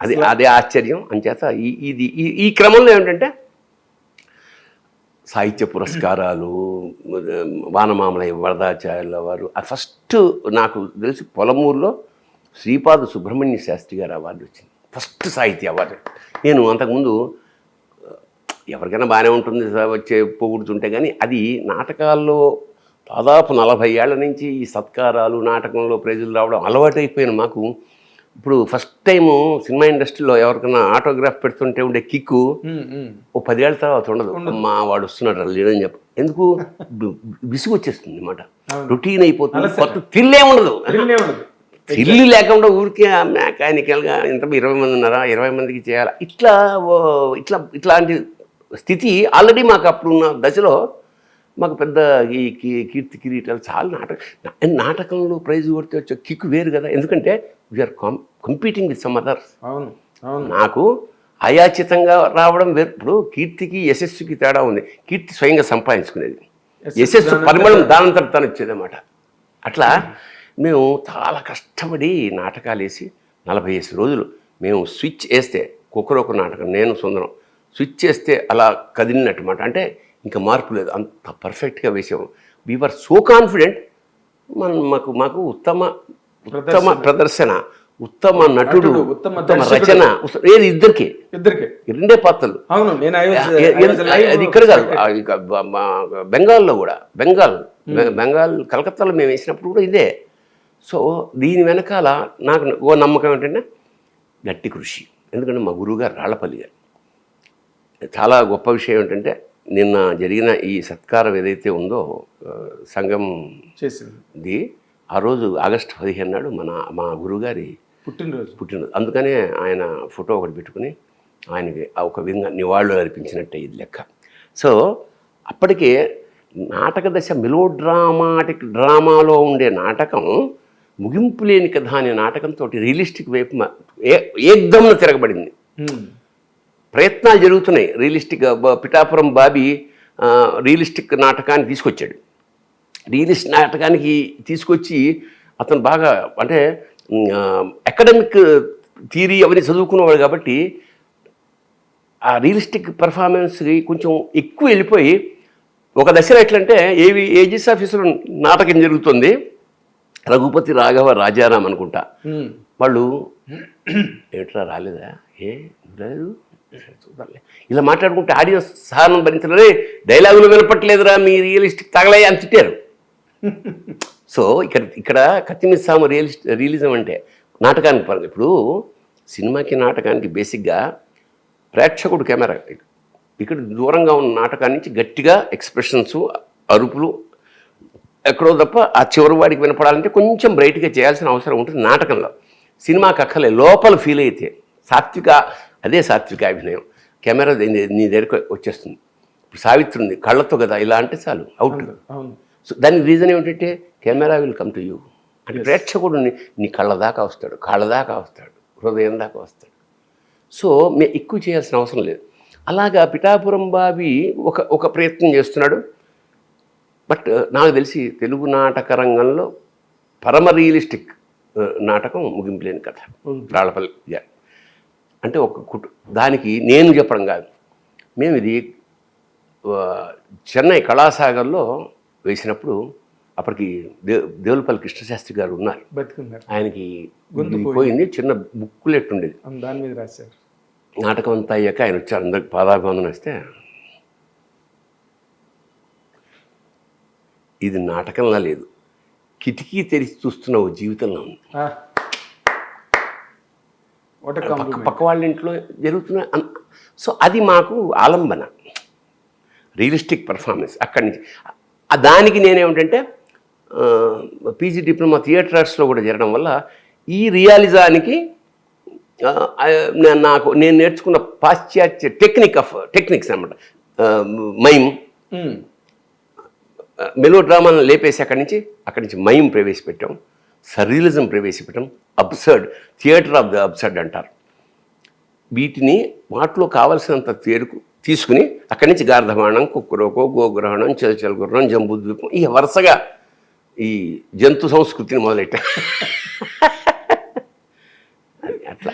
అది అదే ఆశ్చర్యం అంచేత ఈ ఇది ఈ ఈ క్రమంలో ఏమిటంటే సాహిత్య పురస్కారాలు వానమామలయ్య వరదాచార్యుల వారు ఫస్ట్ నాకు తెలిసి పొలమూరులో శ్రీపాద సుబ్రహ్మణ్య శాస్త్రి గారు అవార్డు వచ్చింది. ఫస్ట్ సాహిత్య అవార్డు. నేను అంతకుముందు ఎవరికైనా బాగానే ఉంటుంది సార్ వచ్చే పొగుడుతుంటే కానీ అది నాటకాల్లో దాదాపు నలభై ఏళ్ళ నుంచి ఈ సత్కారాలు నాటకంలో ప్రైజులు రావడం అలవాటైపోయిన మాకు ఇప్పుడు ఫస్ట్ టైము సినిమా ఇండస్ట్రీలో ఎవరికైనా ఆటోగ్రాఫ్ పెడుతుంటే ఉండే కిక్కు. ఓ పదేళ్ళ తర్వాత ఉండదు. మా వాడు వస్తున్నాడు లేడని చెప్ప. ఎందుకు? విసుగు వచ్చేస్తుంది అనమాట. రొటీన్ అయిపోతుంది. కొత్త థ్రిల్లే ఉండదు. థ్రిల్ లేకుండా ఊరికే మెకానికల్గా ఇంత ఇరవై మంది ఉన్నారా? ఇరవై మందికి చేయాలా? ఇట్లా ఇట్లా ఇట్లాంటి స్థితి ఆల్రెడీ మాకు అప్పుడున్న దశలో మాకు పెద్ద ఈ కీ- కీర్తి కిరీటాలు చాలా నాటక నాటకంలో ప్రైజ్ కొడితే వచ్చే కిక్ వేరు కదా. ఎందుకంటే we're com competing with some others అవును అవును. నాకు అయాచితంగా రావడం వేరు. ఇప్పుడు కీర్తికి యశస్సుకి తేడా ఉంది. కీర్తి స్వయంగా సంపాదించుకునేది. యశస్సు పరిమళం దానంతట తను వచ్చేదన్నమాట అట్లా మేము చాలా కష్టపడి నాటకాలు వేసి నలభై ఐదు రోజులు మేము స్విచ్ వేస్తే కుక్కరొక నాటకం నేను సుందరం స్విచ్ చేస్తే అలా కదిలినట్టుమాట. అంటే ఇంకా మార్పు లేదు. అంత పర్ఫెక్ట్గా వేసాము వీఆర్ సో కాన్ఫిడెంట్ మన మాకు మాకు ఉత్తమ ఉత్తమ ప్రదర్శన. ఉత్తమ నటుడు ఉత్తమ. రచన ఏది? ఇద్దరికి? ఇద్దరికి. రెండే పాత్రలు. అవును నేను అది ఇక్కడ కాదు. బెంగాల్లో కూడా. బెంగాల్. బెంగాల్ కలకత్తాలో మేము వేసినప్పుడు కూడా ఇదే. సో దీని వెనకాల నాకు ఓ నమ్మకం ఏంటంటే గట్టి కృషి. ఎందుకంటే మా గురువుగారు రాళ్ళపల్లి గారు. చాలా గొప్ప విషయం ఏంటంటే నిన్న జరిగిన ఈ సత్కారం ఏదైతే ఉందో సంఘం చేసింది. ఆ రోజు ఆగస్టు పదిహేను నాడు మన మా గురువుగారి పుట్టినరోజు. పుట్టినరోజు. అందుకనే ఆయన ఫోటో ఒకటి పెట్టుకుని ఆయనకి ఒక విధంగా నివాళులు అర్పించినట్టే ఇది లెక్క. సో అప్పటికే నాటక దశ మెలో డ్రామాటిక్ డ్రామాలో ఉండే నాటకం ముగింపు లేని కథ అనే నాటకంతో రియలిస్టిక్ వైపు ఏ ఏకదమ్న తిరగబడింది. ప్రయత్నాలు జరుగుతున్నాయి. రియలిస్టిక్ పిఠాపురం బాబీ రియలిస్టిక్ నాటకాన్ని తీసుకొచ్చాడు. రియలిస్ట్ నాటకానికి తీసుకొచ్చి అతను బాగా అంటే అకాడమిక్ థియరీ అవన్నీ చదువుకున్నవాడు కాబట్టి ఆ రియలిస్టిక్ పర్ఫార్మెన్స్కి కొంచెం ఎక్కువ వెళ్ళిపోయి ఒక దశలో ఎట్లంటే ఏవి ఏజిస్ ఆఫీసులో నాటకం జరుగుతుంది. రఘుపతి రాఘవ రాజారాం అనుకుంటా. వాళ్ళు ఏట్రా రాలేదా? ఏ చూద్దాంలే ఇలా మాట్లాడుకుంటే ఆడియన్స్ సహనం భరించలే డైలాగులు వినపట్లేదురా మీ రియలిస్టిక్ తగలయ్య అని తిట్టారు. సో ఇక్కడ ఇక్కడ కత్తిమిస్సాము రియలిస్ట్ రియలిజం అంటే నాటకానికి పరంగా ఇప్పుడు సినిమాకి నాటకానికి బేసిక్గా ప్రేక్షకుడు కెమెరా. ఇక్కడ దూరంగా ఉన్న నాటకాన్ని నుంచి గట్టిగా ఎక్స్ప్రెషన్స్ అరుపులు ఎక్కడో తప్ప ఆ చివరి వాడికి వినపడాలంటే కొంచెం బ్రైట్గా చేయాల్సిన అవసరం ఉంటుంది నాటకంలో. సినిమాకి అక్కలే లోపల ఫీల్ అయితే సాత్విక అదే సాత్విక అభినయం. కెమెరా నీ దగ్గరకు వచ్చేస్తుంది. ఇప్పుడు సావిత్రి ఉంది కళ్ళతో కదా ఇలా అంటే చాలు అవుట్. సో దానికి రీజన్ ఏమిటంటే camera will come to you. అంటే ప్రేక్షకుడు నీ కళ్ళ దాకా వస్తాడు కాళ్ళ దాకా వస్తాడు హృదయం దాకా వస్తాడు. సో మే ఎక్కువ చేయాల్సిన అవసరం లేదు. అలాగా పిఠాపురం బాబి ఒక ఒక ప్రయత్నం చేస్తున్నాడు. బట్ నాకు తెలిసి తెలుగు నాటక రంగంలో పరమ రియలిస్టిక్ నాటకం ముగింపులేని కథ. రాళ్ళపల్లి గారు అంటే ఒక కుటు దానికి నేను చెప్పడం కాదు. మేము ఇది చెన్నై కళాసాగర్లో వేసినప్పుడు అప్పటికి దే దేవులపల్లి కృష్ణశాస్త్రి గారు ఉన్నారు. ఆయనకి పోయింది. చిన్న బుక్కులెట్ ఉండేది. దాని మీద రాశారు. నాటకం అంతా అయ్యాక ఆయన వచ్చారు అందరికి పాదాభివందనం ఇస్తే ఇది నాటకంలా లేదు. కిటికీ తెరిచి చూస్తున్న ఓ జీవితంలో ఉంది. పక్క పక్క వాళ్ళ ఇంట్లో జరుగుతున్న సో అది మాకు ఆలంబన. రియలిస్టిక్ పర్ఫార్మెన్స్ అక్కడి నుంచి. దానికి నేనేమిటంటే పీజీ డిప్లొమా థియేటర్ ఆర్ట్స్లో కూడా జరగడం వల్ల ఈ రియాలిజానికి నాకు నేను నేర్చుకున్న పాశ్చాత్య టెక్నిక్ ఆఫ్ టెక్నిక్స్ అనమాట మైమ్. మెలో డ్రామాలను లేపేసి అక్కడి నుంచి అక్కడి నుంచి మైమ్ ప్రవేశపెట్టాం. Surrealism ప్రవేశపెట్టాం. Absurd theatre of the absurd అంటారు. వీటిని వాటిలో కావలసినంత తేరుకు తీసుకుని అక్కడి నుంచి గార్ధమాణం కుక్కురోకో గోగ్రహణం చలచల గుర్రం జంబుద్వీపం ఈ వరుసగా ఈ జంతు సంస్కృతిని మొదలెట్టా అది అట్లా.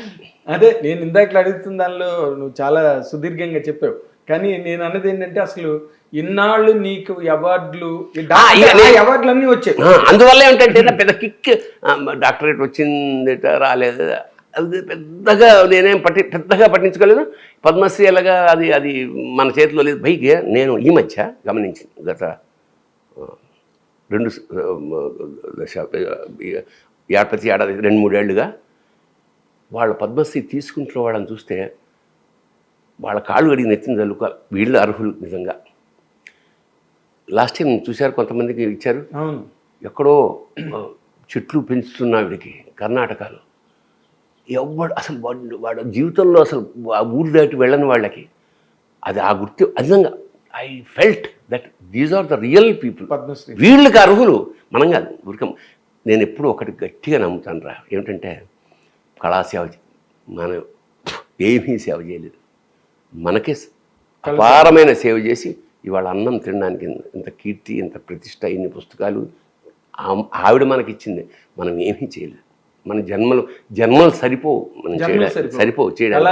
అదే నేను ఇందాక అడుగుతున్న దానిలో నువ్వు చాలా సుదీర్ఘంగా చెప్పావు. కానీ నేను అన్నది ఏంటంటే అసలు ఇన్నాళ్ళు నీకు అవార్డులు ఈ డా- ఆ, ఇక ఆ నేను- అవార్డులు అన్నీ వచ్చాయి అందువల్ల ఏమిటంటే నా పెద్ద కిక్ డాక్టరేట్ వచ్చిందిట రాలేదు. అది పెద్దగా నేనేం పట్టి పెద్దగా పట్టించుకోలేదు. పద్మశ్రీ ఎలాగా అది అది మన చేతిలో లేదు. పైకి నేను ఈ మధ్య గమనించింది గత రెండు దశ ప్రతి ఏడాది రెండు మూడేళ్ళుగా వాళ్ళు పద్మశ్రీ తీసుకుంటున్న వాళ్ళని చూస్తే వాళ్ళ కాళ్ళు కడిగి నెత్తిన చల్లుకోవాలి వీళ్ళు అర్హులు నిజంగా. లాస్ట్ టైం చూశారు కొంతమందికి ఇచ్చారు. ఎక్కడో చెట్లు పెంచుతున్న ఆవిడకి కర్ణాటకలో. ఎవడు అసలు వాడు వాడు జీవితంలో అసలు ఆ ఊరు దాటి వెళ్ళని వాళ్ళకి అది ఆ గుర్తు నిజంగా I felt that these are the real people. వీళ్ళకి అర్హులు. మనం కాదు ఊరికం నేను ఎప్పుడు ఒకటి గట్టిగా నమ్ముతాను రా ఏమిటంటే కళాసేవ మనం ఏమీ సేవ చేయలేదు. మనకే అపారమైన సేవ చేసి ఇవాళ అన్నం తినడానికి ఇంత- కీర్తి ఇంత ప్రతిష్ట ఇన్ని పుస్తకాలు ఆవిడ మనకిచ్చింది. మనం ఏమీ చేయలేదు. మన జన్మలు జన్మలు సరిపోవు మనం చేయడానికి. సరిపోవు. చేయడానికి.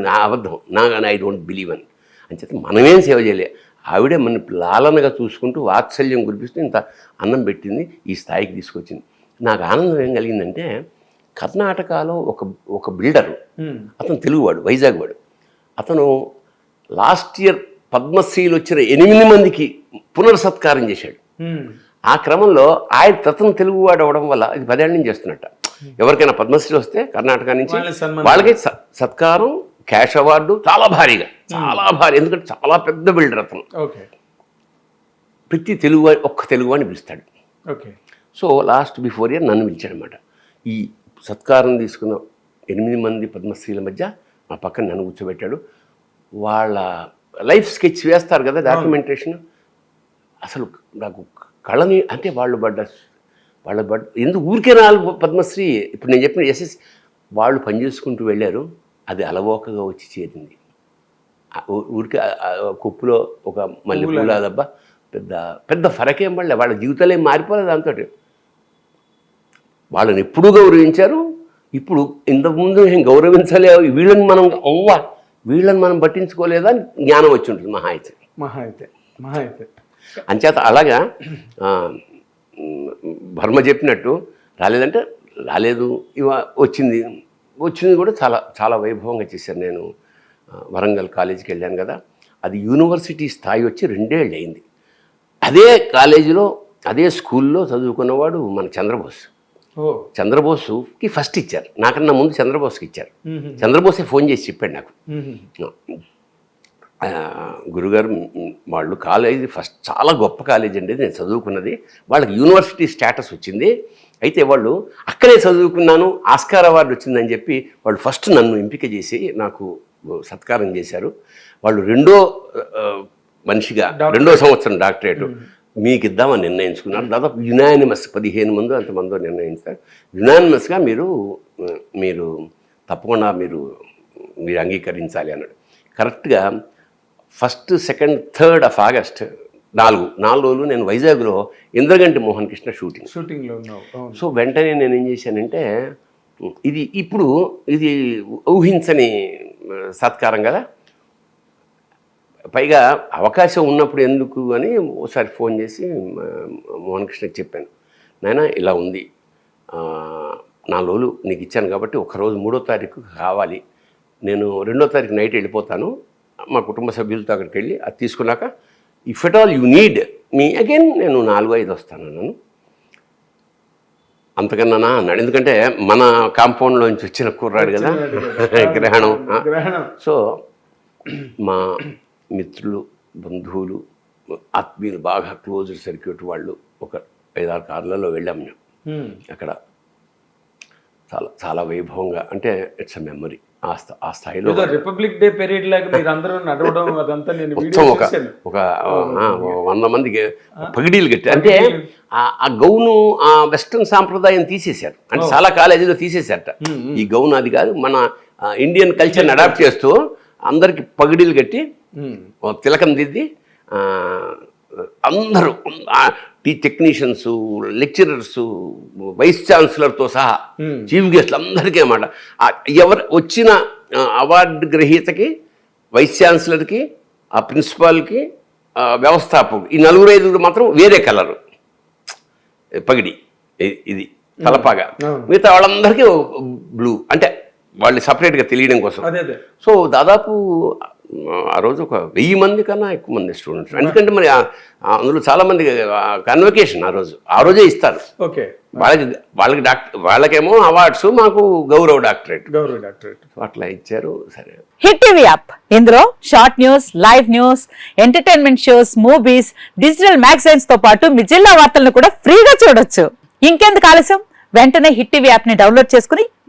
నా అబద్ధం. నా ఐ డోంట్ బిలీవ్ అని. అంచేత మనమేం సేవ చేయలే. ఆవిడే మన లాలనగా చూసుకుంటూ వాత్సల్యం కురిపిస్తూ ఇంత అన్నం పెట్టింది ఈ స్థాయికి తీసుకొచ్చింది. నాకు ఆనందం ఏం కలిగిందంటే కర్ణాటకలో ఒక ఒక బిల్డరు. అతను తెలుగువాడు వైజాగ్ వాడు అతను లాస్ట్ ఇయర్ పద్మశ్రీలు వచ్చిన ఎనిమిది మందికి పునర్సత్కారం చేశాడు. ఆ క్రమంలో ఆయన తతను తెలుగువాడు అవడం వల్ల ఇది పదేళ్ళ నుంచి చేస్తున్నట్ట. ఎవరికైనా పద్మశ్రీ వస్తే కర్ణాటక నుంచి వాళ్ళకి సత్కారం క్యాష్ అవార్డు చాలా భారీగా. చాలా భారీ. ఎందుకంటే చాలా పెద్ద బిల్డర్ అతను. ప్రతి తెలుగు ఒక్క తెలుగు అని పిలుస్తాడు. Okay. So last before year నన్ను పిలిచాడనమాట ఈ సత్కారం తీసుకున్న ఎనిమిది మంది పద్మశ్రీల మధ్య మా పక్కన నన్ను కూర్చోబెట్టాడు. వాళ్ళ లైఫ్ స్కెచ్ వేస్తారు కదా డాక్యుమెంటేషన్. అసలు నాకు కళని అంటే వాళ్ళు పడ్డ వాళ్ళ పడ్డ ఎందుకు ఊరికే నాలుగు పద్మశ్రీ ఇప్పుడు నేను చెప్పిన ఎస్ఎస్ వాళ్ళు పనిచేసుకుంటూ వెళ్ళారు. అది అలవోకగా వచ్చి చేరింది. ఊరికే కుప్పులో ఒక మల్లె పూల దెబ్బ పెద్ద పెద్ద ఫరకేం పడలే. వాళ్ళ జీవితాలు ఏం మారిపోలేదు దాంతో వాళ్ళని ఎప్పుడు గౌరవించారు. ఇప్పుడు ఇంతకుముందు ఏం గౌరవించలే వీళ్ళని మనం అవ్వా వీళ్ళని మనం పట్టించుకోలేదా అని జ్ఞానం వచ్చి ఉంటుంది మహా అయితే. మహా అయితే మహా అయితే. అంచేత అలాగా భర్మ చెప్పినట్టు రాలేదంటే రాలేదు ఇవ వచ్చింది. వచ్చింది కూడా చాలా చాలా వైభవంగా చేశాను నేను. వరంగల్ కాలేజీకి వెళ్ళాను కదా. అది యూనివర్సిటీ స్థాయి వచ్చి రెండేళ్ళు అయింది అదే కాలేజీలో అదే స్కూల్లో చదువుకున్నవాడు మన చంద్రబోస్. చంద్రబోసుకి ఫస్ట్ ఇచ్చారు. నాకన్నా ముందు చంద్రబోస్కి ఇచ్చారు. చంద్రబోసే ఫోన్ చేసి చెప్పాడు నాకు. గురుగారు వాళ్ళు కాలేజీ ఫస్ట్ చాలా గొప్ప కాలేజీ అండి నేను చదువుకున్నది. వాళ్ళకి యూనివర్సిటీ స్టేటస్ వచ్చింది. అయితే వాళ్ళు అక్కడే చదువుకున్నాను ఆస్కార్ అవార్డు వచ్చిందని చెప్పి వాళ్ళు ఫస్ట్ నన్ను ఎంపిక చేసి నాకు సత్కారం చేశారు. వాళ్ళు రెండో మనిషిగా రెండో సంవత్సరం డాక్టరేట్. మీకు ఇద్దామని నిర్ణయించుకున్నారు. దాదాపు యునానిమస్ పదిహేను మంది అంతమందో నిర్ణయించారు. యునానిమస్గా మీరు మీరు తప్పకుండా మీరు మీరు అంగీకరించాలి అన్నాడు. కరెక్ట్గా first second third of August నాలుగు నాలుగు రోజులు నేను వైజాగ్లో ఇంద్రగంటి మోహన్ కృష్ణ షూటింగ్ షూటింగ్లో ఉన్నావు. అవును. సో వెంటనే నేను ఏం చేశానంటే ఇది ఇప్పుడు ఇది ఊహించని సత్కారం కదా? పైగా అవకాశం ఉన్నప్పుడు ఎందుకు అని ఓసారి ఫోన్ చేసి మోహన్ కృష్ణకి చెప్పాను. నాయన ఇలా ఉంది. నాలుగు రోజులు నీకు ఇచ్చాను కాబట్టి ఒకరోజు మూడో తారీఖు కావాలి. నేను రెండో తారీఖు నైట్ వెళ్ళిపోతాను. మా కుటుంబ సభ్యులతో అక్కడికి వెళ్ళి అది తీసుకున్నాక if at all you need me again నేను నాలుగు ఐదు వస్తాను అన్నాను. అంతకన్నా అన్నాడు. ఎందుకంటే మన కాంపౌండ్లోంచి వచ్చిన కుర్రాడు కదా. గ్రహణం. సో మా మిత్రులు బంధువులు ఆత్మీయులు బాగా క్లోజ్డ్ సర్క్యూట్ వాళ్ళు ఒక ఐదారు కార్లలో వెళ్ళాం మేము. అక్కడ చాలా చాలా వైభవంగా అంటే ఇట్స్ అ మెమరీ ఆ ఆ స్థాయిలో రిపబ్లిక్ డే పీరియడ్ లాగా మీరు అందరూ నడవడం అదంతా నేను మొత్తం వీడియో ఒక ఒక వంద మందికి పగిడీలు కట్టి అంటే ఆ- గౌను ఆ వెస్ట్రన్ సాంప్రదాయం తీసేశారు. అంటే చాలా కాలేజీలో తీసేశారట. ఈ గౌను అది కాదు మన ఇండియన్ కల్చర్ని అడాప్ట్ చేస్తూ అందరికి పగిడీలు కట్టి తిలకం దిద్ది అందరూ టీ టెక్నీషియన్స్ లెక్చరర్స్ వైస్ ఛాన్సలర్తో సహా చీఫ్ గెస్ట్లు అందరికీ అన్నమాట. ఎవరు వచ్చిన అవార్డు గ్రహీతకి వైస్ ఛాన్సలర్కి ఆ ప్రిన్సిపాల్కి వ్యవస్థాపకుడు. ఈ నలుగురు ఐదుగురు మాత్రం వేరే కలరు. పగిడి. ఇది తలపాగా. మిగతా వాళ్ళందరికీ బ్లూ. అంటే వాళ్ళు సపరేట్గా తెలియడం కోసం. అదే అదే. సో దాదాపు ఆ, రోజు ఒక వెయ్యి మంది కన్నా ఎక్కువ మంది స్టూడెంట్స్ ఎందుకంటే మరి అందులో చాలా మంది కన్వకేషన్ ఆ రోజు. ఆ రోజే ఇస్తారు. ఓకే. వాళ్ళకి వాళ్ళకి డాక్టర్ వాళ్ళకేమో అవార్డ్స్ మాకు గౌరవ డాక్టరేట్ గౌరవ డాక్టరేట్ సో అట్లా ఇచ్చారు. సరే. Hit TV app. ఇందులో short news live news entertainment shows movies digital మ్యాగజైన్స్తో పాటు మీ జిల్లా వార్తలను కూడా ఫ్రీగా చూడొచ్చు. ఇంకెందుకు ఆలస్యం? వెంటనే హిట్ టీవీ యాప్ని డౌన్లోడ్ చేసుకుని